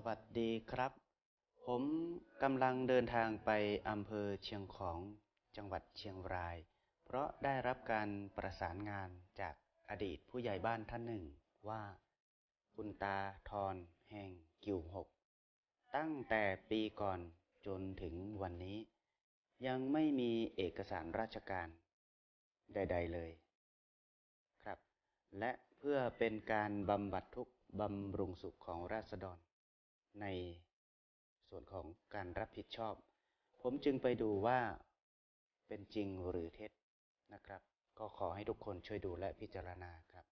สวัสดีครับ ผมกำลังเดินทางไปอำเภอเชียงของจังหวัดเชียงราย เพราะได้รับการประสานงานจากอดีตผู้ใหญ่บ้านท่านหนึ่งว่า คุณตาทอนแห่งกิวหก ตั้งแต่ปีก่อนจนถึงวันนี้ ยังไม่มีเอกสารราชการ ใด ๆ เลย ครับ และเพื่อเป็นการบำบัดทุกข์บำรุงสุขของราษฎร ในส่วนของการรับผิดชอบ ผมจึงไปดูว่าเป็นจริงหรือเท็จนะครับ ก็ขอให้ทุกคนช่วยดูและพิจารณาครับ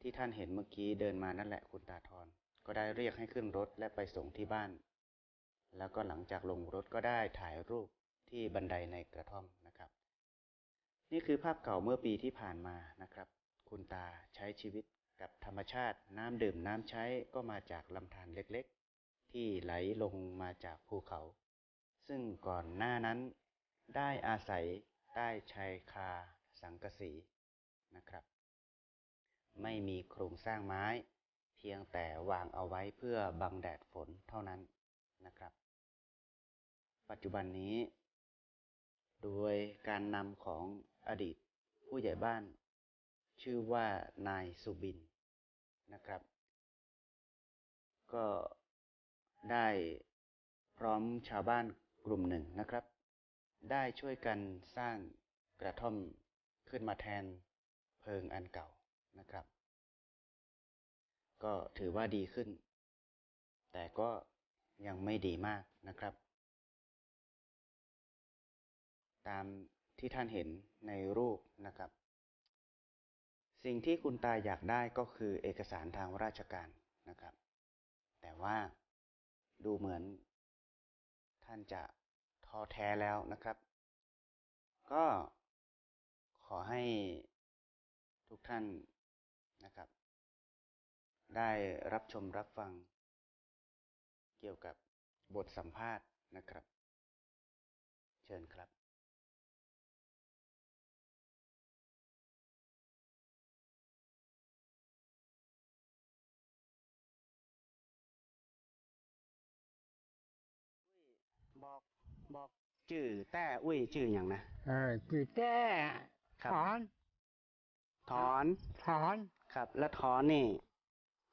ที่ท่านเห็นเมื่อกี้เดินมานั่นแหละคุณตาทอนก็ได้เรียกให้ขึ้นรถและไปส่งที่บ้าน แล้วก็หลังจากลงรถก็ได้ถ่ายรูปที่บันไดในกระท่อมนะครับ นี่คือภาพเก่าเมื่อปีที่ผ่านมานะครับ คุณตาใช้ชีวิตกับธรรมชาติน้ำดื่มน้ำใช้ก็มาจากลำธารเล็ก ที่ไหลลงมาจากภูเขา ซึ่งก่อนหน้านั้นได้อาศัยใต้ชายคาสังกสีนะครับ ไม่มีโครงสร้างไม้ เพียงแต่วางเอาไว้เพื่อบังแดดฝนเท่านั้นนะครับ ปัจจุบันนี้ โดยการนำของอดีตผู้ใหญ่บ้าน ชื่อว่านายสุบินนะครับ ก็ ได้พร้อมชาวบ้านกลุ่มหนึ่งนะครับ ได้ช่วยกันสร้างกระท่อมขึ้นมาแทนเพิงอันเก่านะครับ ก็ถือว่าดีขึ้น แต่ก็ยังไม่ดีมากนะครับ ตามที่ท่านเห็นในรูปนะครับ สิ่งที่คุณตาอยากได้ก็คือเอกสารทางราชการนะครับ แต่ว่า ดูเหมือน ท่านจะท้อแท้แล้วนะครับ ก็ขอให้ทุกท่านนะครับ ได้รับชมรับฟัง เกี่ยวกับบทสัมภาษณ์นะครับ เชิญครับ ชื่อแต่อุ้ยชื่ออย่างนะเออคือแก้ครับถอนถอนถอนครับ แล้วถอนนี่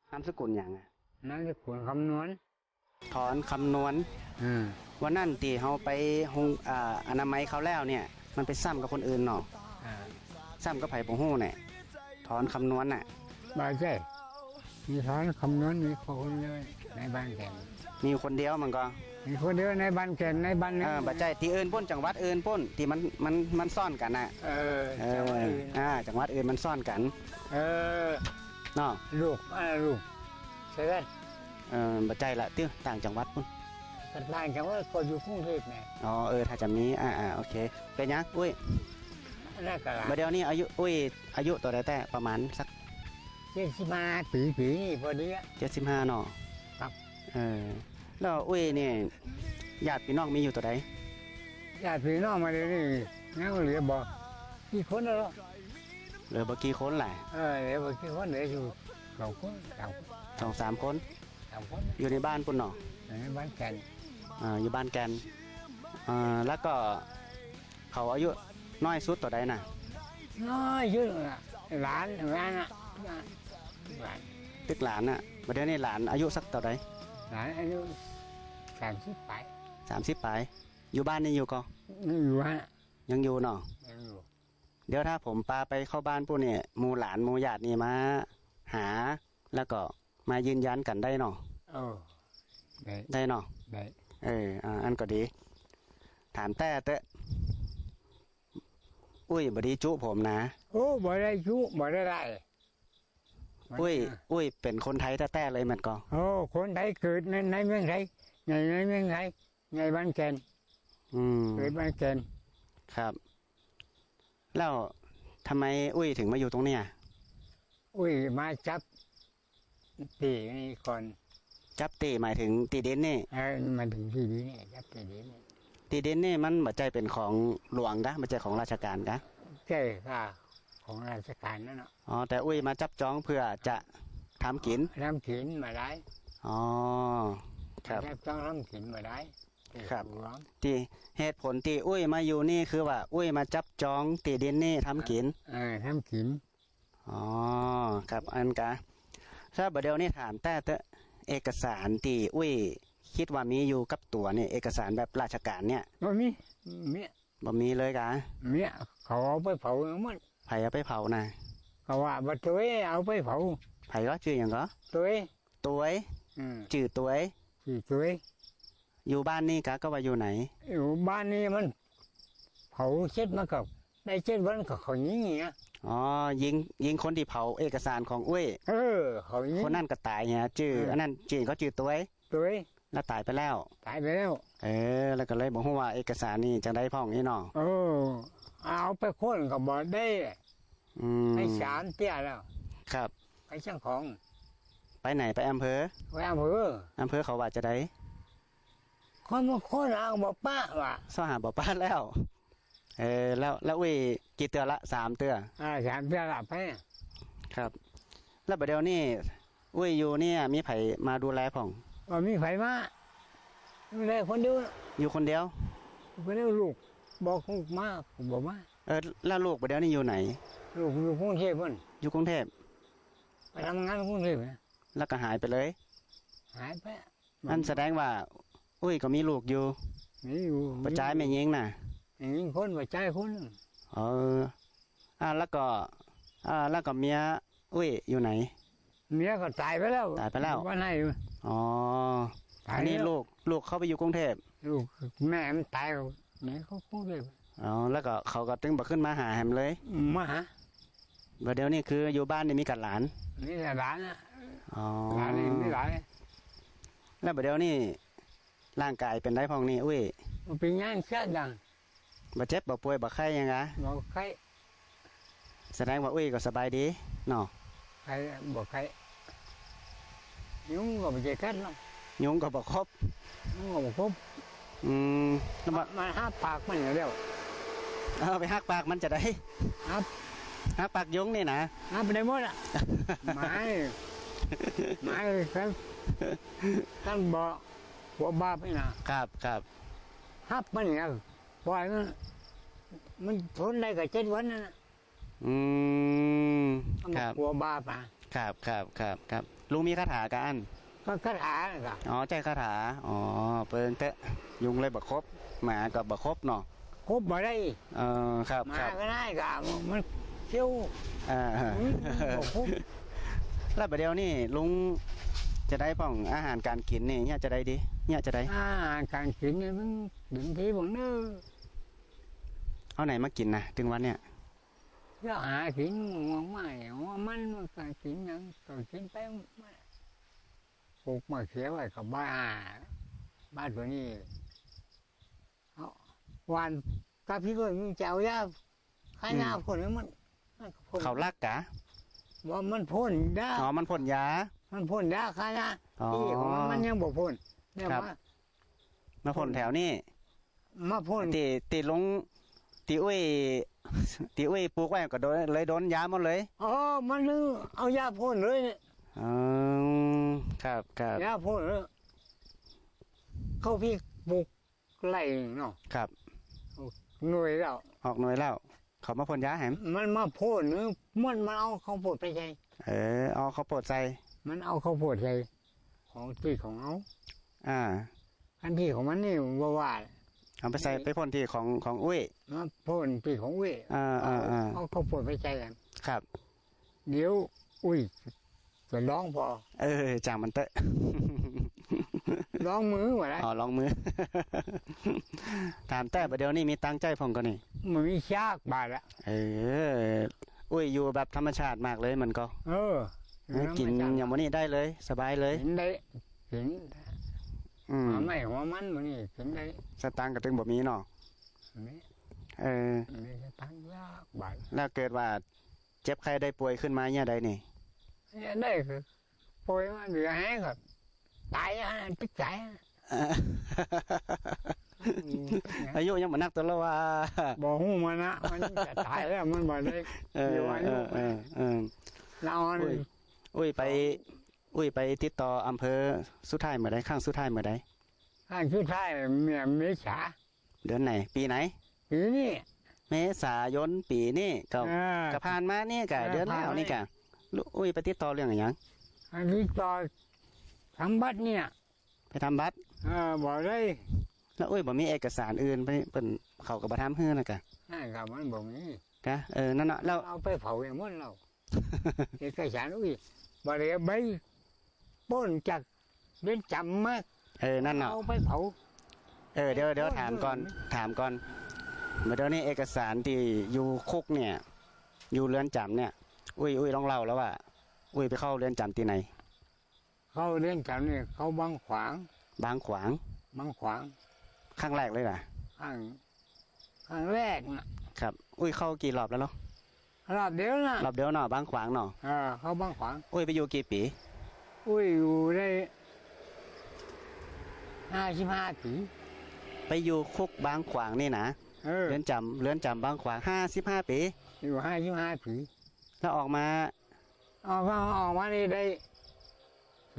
นามสกุลอย่างอะนั่นคือผลคำนวณถอนคำนวณอืมวันนั่นตีเขาไปหงอ่าอนามัยเขาแล้วเนี่ย มันไปซ้ำกับคนอื่นเนาะอ่าซ้ำกับไผ่ปงหู้เนี่ยถอนคำนวณน่ะบาเจ้มีถอนคำนวณมีคนเดียวในบ้านแก่นมีคนเดียวมันก็ มีคนเดียวในบ้านแก่นในบ้านเอนี้อบัจใจที่อื่นพ้นจังหวัดอื่นพ้นที่มันมันมันซ่อนกันน่ะเออเอจังหวัดออื่นอ่าจังหวัดอื่นมันซ่อนกันเออเนาะลูกอะไรลูกใช่ไหมเออบัจใจละติ้วต่างจังหวัดพุ่นแต่บ้านจังหวัดก็อยู่กรุงเทพไงอ๋อเออถ้าจะมีอ่าอ่าโอเคเป็นยังอุ้ยนั่นก็ละบัดเดี๋ยวนี้อายุอุ้ยอายุตัวใดแต่ประมาณสักเจ็ดสิบห้าปีปีนี่พอดีอะเจ็ดสิบห้าเนาะครับ เออ แล้วอุ้ยเนี่ยญาติพี่น้องมีอยู่ตัวใดญาติพี่น้องมาเลยนี่งั้นก็เหลือบอกกี่คนแล้วเหลือบ่กี่คนแหละเออเหลือบอกกี่คนเหลืออยู่สองคนสามคนสองสามคนสามคนอยู่ในบ้านปุ่นเนาะในบ้านแก่นอ่าอยู่บ้านแกนอ่าแล้วก็เขาอายุน้อยสุดตัวใดน่ะน้อยเยอะอะหลานหลานอะหลานตึกหลานน่ะบัดเดี๋ยวนี้หลานอายุสักตัวใดหลานอายุ สามสิบไปสามสิบปลายอยู่บ้านนี่อยู่ก็นี่อยู่ฮะยังอยู่เนาะยังอยู่เดี๋ยวถ้าผมปาไปเข้าบ้านปุ่นเนี่ยหมูหลานหมูญาตินี่มาหา แล้วก็มายืนยันกันได้เนาะเออได้ได้เนาะได้เอออ่าอันก็ดี ถามแต่เตะอุ้ยบดีจุผมนะโอ้บ่ได้ชุบ่ได้ไรอุ้ย อุ้ยเป็นคนไทยแต่แต่เลยแมันก็โอ้คนไทยเกิดในในเมืองไทย ในในเมืองไทยในบ้านแก่นอืมเกิดบ้านแก่นครับ แล้วทำไมอุ้ยถึงมาอยู่ตรงเนี้ยอุ้ยมาจับตีนี่ก่อนจับตีหมายถึงตีเด่นนี่เออมาถึงที่นี้เนี่ยจับตีนี้เนี่ยตีเด่นนี่มันบัจใจเป็นของหลวงกะบัจใจของราชการกะใช่ค่ะของราชการนั่นเนาะอ๋อแต่อุ้ยมาจับจองเพื่อจะทำกินน้ำถินมาได้อ๋อ ครับแค่ต้องทำกินมาได้ครับร้องที่เหตุผลที่อุ้ยมาอยู่นี่คือว่า อุ้ยมาจับจองตีดินนี่ทำกินเออทำกินอ๋อครับอันกะถ้าบดเดียวนี่ถามแต่เตอะเอกสารที่อุ้ย คิดว่ามีอยู่กับตัวเนี่ยเอกสารแบบราชการเนี่ยบ่มีเมียบ่มีเลยกะเมียเขาเอาไปเผาหมันไผเอาไปเผานะเขาว่าบ่ตัวเอ้เอาไปเผาไผก็ชื่ออย่างก็ตัวเอ้ตัวเอ้ยอื มชื่อตัวเอ้ยสี่ตัวเอ้อยู่บ้านนี่กะก็ว่าอยู่ไหน อยู่บ้านนี้มันเผาเช็ดมากับได้เช็ดวันก็เขายิงอย่างเงี้ยอ๋อยิงยิงคนที่เผาเอกสารของอุ้ยเออเขายิงคนนั่นก็ตายเนี่ยชื่อเอออัอันนั้นชื่อเขาชื่อตัวเอ้ยตัวเอ้แล้วตายไปแล้ว ตายไปแล้ว เออ แล้วก็เลยบอกว่าเอกสารนี่จะได้พ่องนี่เนาะเออ เอาไปค้นก็บ่ได้อืมให้สารเตี้ยแล้ว ครับไปช่างของ ไปไหนไปอำเภอไว้อำเภออำเภอเขาว่าจะได้คนมาค้นเอาบ่ป้าว่ะสหาบ่ป้านแล้ว เออแล้วแล้วอุ้ยกี่เตือละสามเตืออ่าสารเตี้ยละไปครับ แล้วประเดี๋ยวนี้อุ้ยอยู่เนี่ยมีไผมาดูแลพ่องว่ามีไผมาเลยคนเดียวอยู่คนเดียวคนเดียวลูกบอกลูกมาผมบอกมาเออแล้วลูกประเดี๋ยวนี้อยู่ไหน ลูกอยู่กรุงเทพฯพุ่นอยู่กรุงเทพไปทำงานกรุงเทพฯนะ แล้วก็หายไปเลย หายไปนั่นแสดงว่า อุ้ยก็มีลูกอยู่มีอยู่ประจายแม่ยิงน่ะอย่างนี้คนประจายคนเอออ่าแล้วก็ อ่า แล้วก็เมียอุ้ยอยู่ไหน เมียก็ตายไปแล้วตายไปแล้ววันไหนอ๋อตายอันนี้แล้วลูกลูกเข้าไปอยู่กรุงเทพลูกแม่มันตายแล้วแม่เขากรุงเทพฯอ๋อแล้วก็เขาก็ตึงบักขึ้นมาหาแฮมเลยมาหาประเดี๋ยวนี้คืออยู่บ้านนี่มีกัดหลานนี่แหละหลานนะ อ๋อหลานนี่นี่หลานนี่แล้วประเดี๋ยวนี้ร่างกายเป็นได้พองนี่อุ้ยมันเป็นงานเสียดังบ่เจ็บบ่ป่วยบ่ไข้หยังกะบอกใครแสดงว่าอุ้ยก็สบายดีเนาะใครบอกใครยุ่งก็ไม่ใช่กันหรอกยุงก็บ่ครบยุ่งก็บอกครบอืมแล้วบ่มันห้าปากมันอยู่แล้วเอาไปหักปากมันจะได้ครับหักปากยุงนี่นะห้าไปได้หมดอะไม่ ไม่ครับท่านบอกหัวบาปนี่นะครับครับฮับมันเนี่ยปล่อยมันมันทนได้กับเจ็ดวันนั่นนะอืมมันครับหัวบาปอะครับครับครับครับลุงมีคาถากันก็คาถาน่ะครับอ๋อใจคาถาอ๋อเปิงเตะยุงเลยบ่ครบหมาก็บ่ครบเนาะครบมาได้เออครับมาครับก็ได้กับมันเที่ยวอ่าอืมบ่ครบ แล้วประเดี๋ยวนี่ลุงจะได้พ่องอาหารการกินนี่เนี่ยจะได้ดีเนี่ยจะได้อ่าการกินเนี่ยมันดึงทีบางเนื้อเอาไหนมากินนะถึงวันเนี่ยก็หากินหัวไม่หัวมันมันก็กินหยังก็กินไปมันปลูกมาเขียวไว้กับบ้านบ้านตัวนี้เอาวันกับพี่ก็มึงจะเอายาข้าหน้าพ่นให้มันมันก็พ่นเขาลักกะ ว่ามันพ่นยาอ๋อมันพ่นยา มันพ่นยาข้าหน้าอ๋อที่ของมันมันยังบ่พ่นเนี่ยครับมามาพ่นแถวนี่มาพ่นตีตีลงตีอุ้ยตีอุ้ยปลูกไว้ก็โดนเลยโดนยาหมดเลยอ๋อมันนึกเอายาพ่นเลยเนี่ยอืมครับครับยาพ่นเลยเข้าพี่ปลูกไร่เนาะครับหน่วยแล้วออกหน่วยแล้ว เขามาพ่นยาแหมมันมาพ่นเนอะมันมันเอาข้าวโพดไปใช้เออเอาเขาวโปรดใส่มันเอาข้าวโพดใช้ของที่ของเอาอ่าอันที่ของมันนี่ว่าว่าเอาไปใส่ไปพ่นที่ของของอุ้ยมาพ่นที่ของเวยอ่าอ่าอ่าเอาข้าวโพดไปใช้กันครับ เดี๋ยวอุ้ยจะร้องพอ เออจางมันเตอะ ร้องมือว่าไรอ๋อลองมือ ถามแต่ประเดี๋ยวนี้มีตังใจผมก็นี่มันมีชากบาดละเอออุ้ยอยู่แบบธรรมชาติมากเลยมันก็ เออกินอย่างวันนี้ได้เลย สบายเลยเห็นได้เห็นอืมหัวไม่หัวมันมันนี่เห็นได้สตางค์ก็ถึงบ่มีเนาะนี่เออนี่จะตั้งยากบาดแล้วเกิดว่า เจ็บใครได้ป่วยขึ้นมาเนี่ยใดนี่เนี่ยได้คือป่วยมาเหลือแห้งครับ ตายอะปิดใจอะอายุยังบ่นักตัวแล้วว่าบอกหูมันนะมันจะตายแล้วมันบอกได้เอออยู่อาเอยุอเออเออเราอันอุ้ยอุ้ยไป อุ้ยไปติดต่ออำเภอสุดท้ายเมื่อใดข้างสุดท้ายเมื่อใดข้างสุดท้ายเมียเมษาเดือนไหน ปีไหนปีนี้เมษายนปีนี้ก็เออกะผ่านมานี่กะเออเดือนแล้วผ่านมานี่นี่กะลูกอุ้ยไปติดต่อเรื่องอะไรหยังอันนี้ต่อ ทำบัตรเนี่ยไปทำบัตรเออบอกเลยแล้วอุ้ยบ่มีเอกสารอื่นไปเปิ้นเขาก็บ่ทำฮื้อนะกะนั่นกับมันบอกนี้กะเออนั่นน่ะแล้วเอาไปเผาอย่างมันเราเอกสารอุ้ยบริใบป้นจากเรือนจำมากเออนั่นน่ะเอาไปเผาเออเดี๋ยวเดี๋ยวโอ้ยถามก่อนเรื่องนี้ถามก่อนเมื่อเดี๋ยวนี้เอกสารที่อยู่คุกเนี่ย อยู่เรือนจำเนี่ย อุ้ยอุ้ยลองเล่าแล้วว่า อุ้ยไปเข้าเรือนจำที่ไหน เขาเรือนจำเนี่ยเขาบังขวางบางขวางบังขวางข้างแรกเลยล่ะข้างข้างแรกนะครับ อุ้ยเข้ากี่รอบแล้วเนาะรอบเดียวนะรอบเดียวเนาะบางขวางเนาะเออเขาบังขวางอุ้ยไปอยู่กี่ปี อุ้ยอยู่ได้ห้าสิบห้าปีไปอยู่คุกบางขวางนี่นะเออเรือนจำเรือนจำบางขวางห้าสิบห้าปีอยู่ห้าสิบห้าปีแล้วออกมาออกมาออกมาได้ได้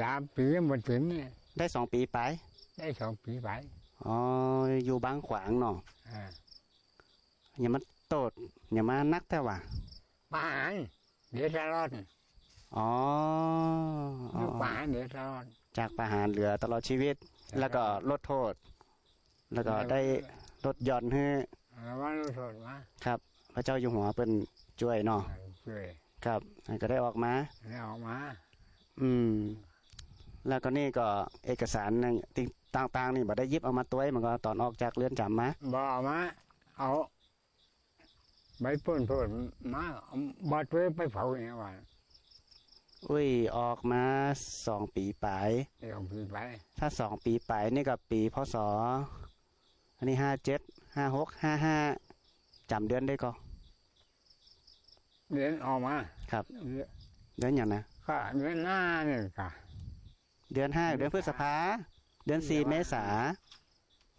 สามปีหมดถึงเนี่ยได้สองปีไป ได้สองปีไปอ๋อ อยู่บางขวางเนาะอ่าอย่ามาโตดอย่ามานักแต่ว่าประหารเดี๋ยวจะรอดอ๋ออ๋อลูกประหารเดี๋ยวจะรอดจากประหารเหลือตลอดชีวิต แล้วก็ลดโทษ แล้วก็ได้ลดหย่อนให้แล้วว่าลูกโทษมาครับ พระเจ้าอยู่หัวเป็นช่วยเนาะช่วยครับก็ได้ออกมาแล้วออกมา อืม แล้วก็นี่ก็เอกสารติต่างๆ นี่บ่ได้หยิบเอามาตัวมันก็ตอนออกจากเรือนจำมาบออกมาเอาใบป้นโทษมาเอาบัตรไว้ไปเผาอย่างนี้ว่าอุ้ยออกมาสองปีปลายเดี๋ยวพี่ไปถ้าสองปีปลายนี่ก็ปีพศอันนี้ห้าเจ็ดห้าหกห้าห้าจำเดือนได้ก็เดือนออกมา ครับเดือนเดือนอย่างนะก็เดือนหน้าเนี่ยค่ะ เดือนห้าเดือนพฤษภาเดือนสี่เมษา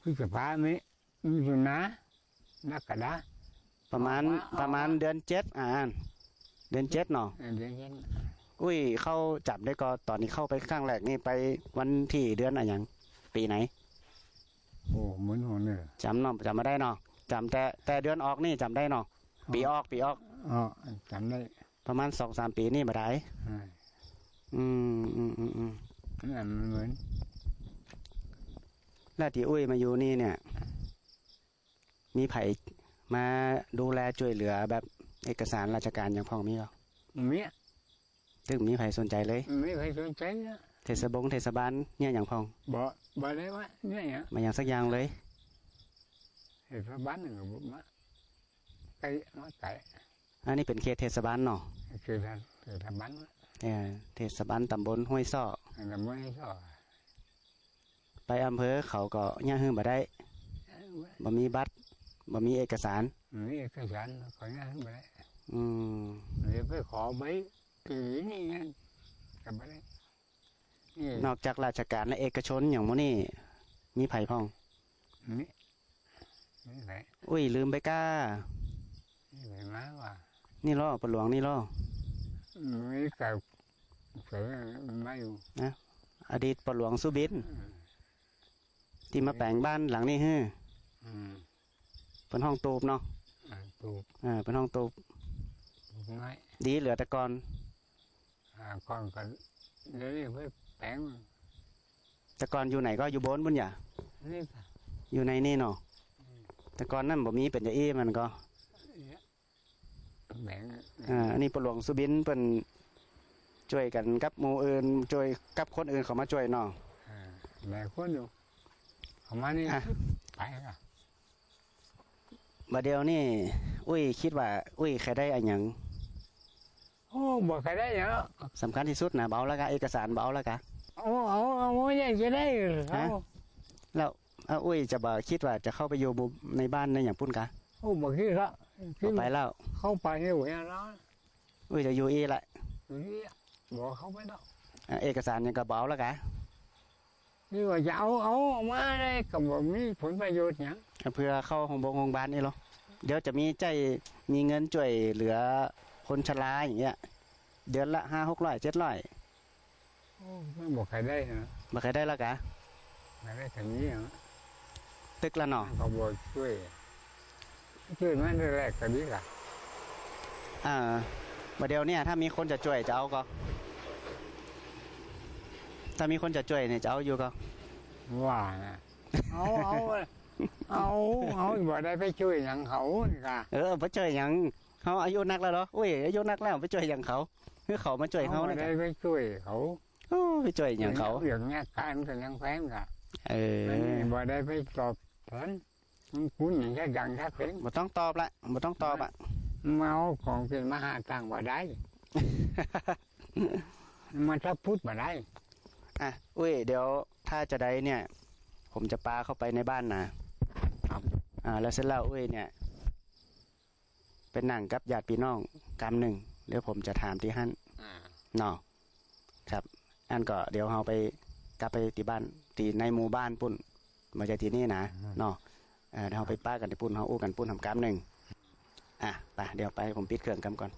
พฤษภาไม่มีถุนานักกระดาประมาณออกมาประมาณออกมาเดือนเจ็ดอ่านเดือนเจ็ดเนาะเดือนเย็นอุ้ยเข้าจับได้ก็ตอนนี้เข้าไปข้างแรกนี่ไปวันที่เดือนอะไรอย่างปีไหน โอ้เหมือนหัวเนี่ยจำเนาะจำไม่ได้เนาะจำแต่แต่เดือนออกนี่จำได้เนาะปีออกปีออกอ๋อจำได้ ประมาณสองสามปีนี่มาได้อ่าอืมอืมอืมอืม นั่นมันเหมือนแล้วที่อุ้ยมาอยู่นี่เนี่ย มีไผ่มาดูแลช่วยเหลือแบบเอกสารราชการอย่างพ่องมีหรอมีตึงมีไผ่สนใจเลยม่เคยสนใจนะเทศบงเทศบาลเนี่ยอย่างพ่องบอกบอกได้ว่าเนี่ยเนี่ยมาอย่างสักอย่างเลยเห็นพระบ้านหนึ่งกับมาไก่มาไก่อันนี้เป็นเขตเทศบาลเนาะคือท่านคือทำบ้านมา เออเทศบาลตำบลห้วยซ้ออันนั้นไม่ให้ชอบไปอำเภอเขาก็ย่างฮื้อบ่ได้บ่มีบัตรบ่มีเอกสารนี่เอกสารขออนุญาตไปได้อืมเดี๋ยวไปขอใบปีนี่ไงกับไปได้นี่นอกจากราชการและเอกชนอย่างมื้นี่มีไผพ่องนี่นี่ไหนอุ้ยลืมไปก้านี่ไหนมาว่านี่ล้อปลวงนี่ล้อมีกับเสือ ไม่อยู่อดีตปลวงสุบินที่มาแปลงบ้านหลังนี้ฮื้ออืมเป็นห้องตูบเนาะอ่าตูบอ่าเป็นห้องตูบตูบน้อยดีเหลือแต่ก่อนอ่าก่อนกันเดี๋ยวนี้ไปแปลงแต่ก่อนอยู่ไหนก็อยู่บนบุญอย่านี่ค่ะอยู่ในนี่เนาะแต่ก่อนนั่นบ่มีเป็นจะอี้มันก็แบ่งอ่าอันนี้ปลวงสุบินเป็น ช่วยกันกับหมู่อื่นช่วยกับคนอื่นเขามาช่วยเนาะอ่าแบ่งคนอยู่เขามานี่อะไปค่ะบัดเดียวนี่ อุ้ยคิดว่า อุ้ยใครได้อันหยังโอ้บอกใครได้เนาะสำคัญที่สุดนะเบาแล้วกะเอกสารเบาแล้วกะโอ้เอาเอาโอ้ยจะได้เขาฮะแล้วเอาอุ้ยจะบ่คิดว่าจะเข้าไปอยู่บุในบ้านในอย่างปุ้นกะโอ้บอกที่เขาที่บ่ไปแล้วเข้าไปในหัวแล้วอุ้ยจะอยู่อีแหละอยู่นี่ บอกเขาไปแล้วอ่าเอกสารยังกระเบาแล้วกะนี่ว่าจะเอาเอาออกมาได้กับบอกมีผลประโยชน์อย่างเพื่อเข้าโรงพยาบาลโรงพยาบาลนี่เหรอเดี๋ยวจะมีใจมีเงินช่วยเหลือคนชราอย่างเงี้ย เดือนละห้าหกร้อยเจ็ดร้อยโอ้มันบอกใครได้นะบ่เคยได้แล้วกะใครได้ทางนี้เหรอตึกละเนาะเขาบอกช่วยช่วยมันแรกๆก็ดีล่ะอ่าบ่เดี๋ยวเนี่ยถ้ามีคนจะช่วยจะเอาก็ ถ้ามีคนจะช่วยเนี่ยจะเอาอยู่ก็ว่านะเอาเอาเอาเอาบ่ได้ไปช่วยหยังเขานี่ค่ะเออไปช่วยหยังเขาอายุนักแล้วเหรออุ้ยอายุนักแล้วไปช่วยหยังเขาคือเขามาช่วยเขาบ่นะได้ไปช่วยเขาโอ้ไปช่วยหยังเขา อย่างเงี้ยการก็ยังแพงค่ะเออมันนี่บ่ได้ไปตอบแทนมันคุณอย่างแค่ดังแค่เพ่งบ่ต้องตอบละบ่ต้องตอบอะเมาของเป็นมหาตังบ่ได้ มันถ้าพูดบ่ได้ อะอุ้ยเดี๋ยวถ้าจะได้เนี่ย ผมจะปาเข้าไปในบ้านนะครับอ่า แล้วเสร็จแล้วอุ้ยเนี่ย เป็นหนังกับญาติพี่น้องกำหนึ่งเดี๋ยวผมจะถามที่หั่นเนาะครับอันก็เดี๋ยวเราไปกลับไปที่บ้านที่ในหมู่บ้านปุ่นมาจากที่นี่นะเนาะเออเดี๋ยวเราไปป้ากันที่ปุ่นเราอู้กันปุ่นทำกำหนึ่งอะไปเดี๋ยวไปผมปิดเครื่องกำก่อน